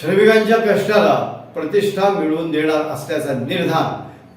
श्रमिकांच्या कष्टाला प्रतिष्ठा मिळवून देणार असल्याचा निर्धार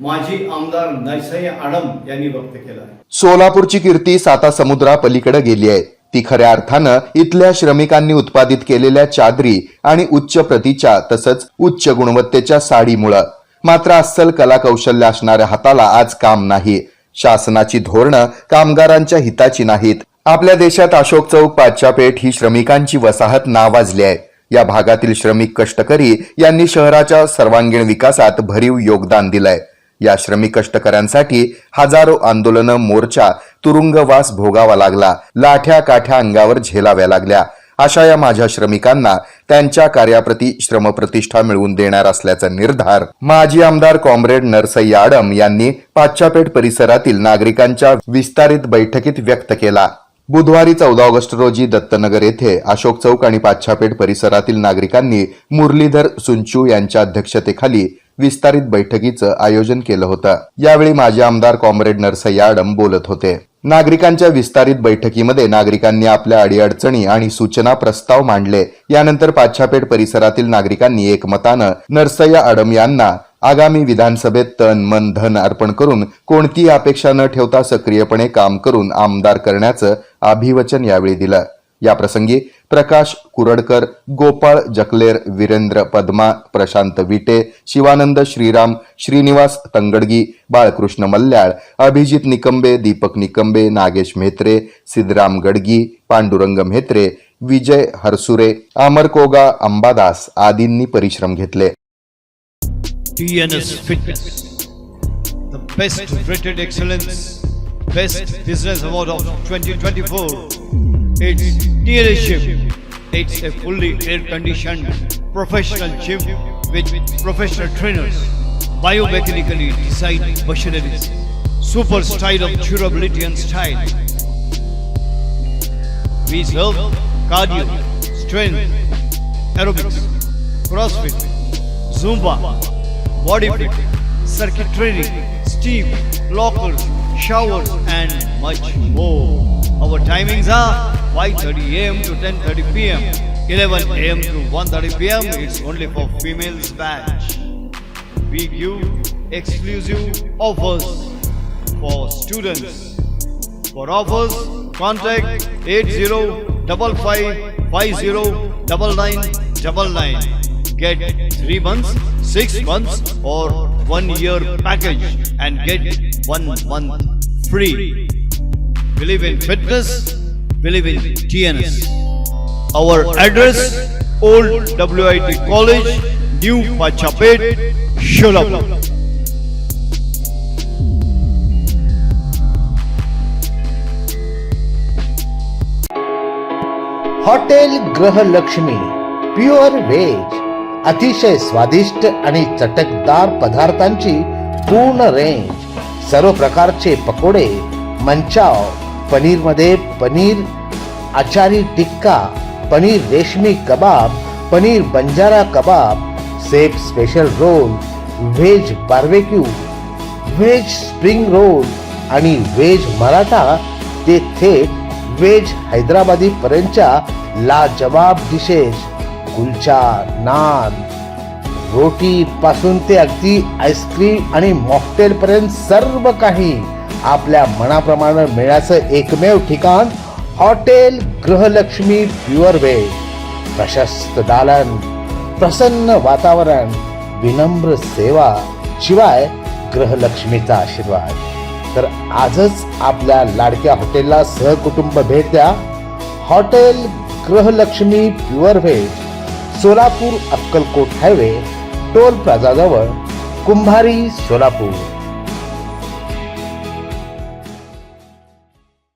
माजी आमदार नरसय्य आडम यांनी व्यक्त केला. सोलापूरची कीर्ती साता समुद्रा पलीकडे गेली आहे. ती खऱ्या अर्थानं इथल्या श्रमिकांनी उत्पादित केलेल्या चादरी आणि उच्च प्रतीच्या तसंच उच्च गुणवत्तेच्या साडीमुळं. मात्र अस्सल कला कौशल्य असणाऱ्या हाताला आज काम नाही. शासनाची धोरणं कामगारांच्या हिताची नाहीत. आपल्या देशात अशोक चौक पाचच्या पेठ ही श्रमिकांची वसाहत नावाजली आहे. या भागातील श्रमिक कष्टकरी यांनी शहराच्या सर्वांगीण विकासात भरीव योगदान दिलंय. या श्रमिक कष्टकऱ्यांसाठी हजारो आंदोलनं मोर्चा तुरुंगवास भोगावा लागला. लाठ्या काठ्या अंगावर झेलाव्या लागल्या. अशा या माझ्या श्रमिकांना त्यांच्या कार्याप्रती श्रमप्रतिष्ठा मिळवून देणार असल्याचा निर्धार माजी आमदार कॉम्रेड नरसय्या आडम यांनी पाच्यापेठ परिसरातील नागरिकांच्या विस्तारित बैठकीत व्यक्त केला. बुधवारी चौदा ऑगस्ट रोजी दत्तनगर येथे अशोक चौक आणि पाच्छापेठ परिसरातील नागरिकांनी मुरलीधर सुंचू यांच्या अध्यक्षतेखाली विस्तारित बैठकीचं आयोजन केलं होतं. यावेळी माजी आमदार कॉम्रेड नरसय्या आडम बोलत होते. नागरिकांच्या विस्तारित बैठकीमध्ये नागरिकांनी आपल्या अडीअडचणी आणि सूचना प्रस्ताव मांडले. यानंतर पाच्छापेठ परिसरातील नागरिकांनी एकमतानं नरसय्या आडम यांना आगामी विधानसभेत तन मन धन अर्पण करून कोणतीही अपेक्षा न ठेवता सक्रियपणे काम करून आमदार करण्याचं अभिवचन यावेळी दिलं. याप्रसंगी प्रकाश कुरडकर गोपाळ जकलेर वीरेंद्र पद्मा प्रशांत विटे शिवानंद श्रीराम श्रीनिवास तंगडगी बाळकृष्ण मल्ल्याळ अभिजित निकंबे दीपक निकंबे नागेश म्हेत्रे सिद्धराम गडगी पांडुरंग म्हेत्रे विजय हरसुरे अमरकोगा अंबादास आदींनी परिश्रम घेतले. TNS Fitness, the best business award of 2024. It's Gym. It's a fully air-conditioned professional gym with professional trainers, biomechanically designed machineries, super style of durability and style. We serve cardio, strength, aerobics, CrossFit, Zumba, body fit, circuit training, steam, lockers, showers, and much more. Our timings are 5:30 a.m. to 10:30 p.m. 11 a.m. to 1:30 p.m. It's only for females batch. We give exclusive offers for students. For offers, contact 8055509999. Get 3 months, 6 months or 1 year package and get 1 month free. Believe in fitness, believe in TNS. Our address Old WIT College, New Pachapet, Sholapur. Hotel Grahalakshmi pure veg अतिशय स्वादिष्ट आणि चटकदार पदार्थांची पूर्ण range सर्व प्रकारचे पकोडे Manchow पनीरमध्ये paneer achari tikka paneer reshmi kebab paneer banjara kebab chef special roll veg barbecue veg spring roll आणि व्हेज मराठा ते थेट व्हेज हैदराबादी पर्यंतच्या लाजवाब डिशेस कुलचा नान रोटी पासून ते अगदी आईस्क्रीम आणि मॉकटेल पर्यंत सर्व काही आपल्या मनाप्रमाणे मिळाचं एकमेव ठिकाण हॉटेल गृहलक्ष्मी प्युअर वे. प्रशस्त दालन प्रसन्न वातावरण विनम्र सेवा शिवाय ग्रहलक्ष्मीचा आशीर्वाद. तर आजच आपल्या लाडक्या हॉटेलला सहकुटुंब भेट द्या. Hotel Grihalakshmi pure veg Solapur Akkalkot highway toll प्लाझाजवळ Kumbhari Solapur.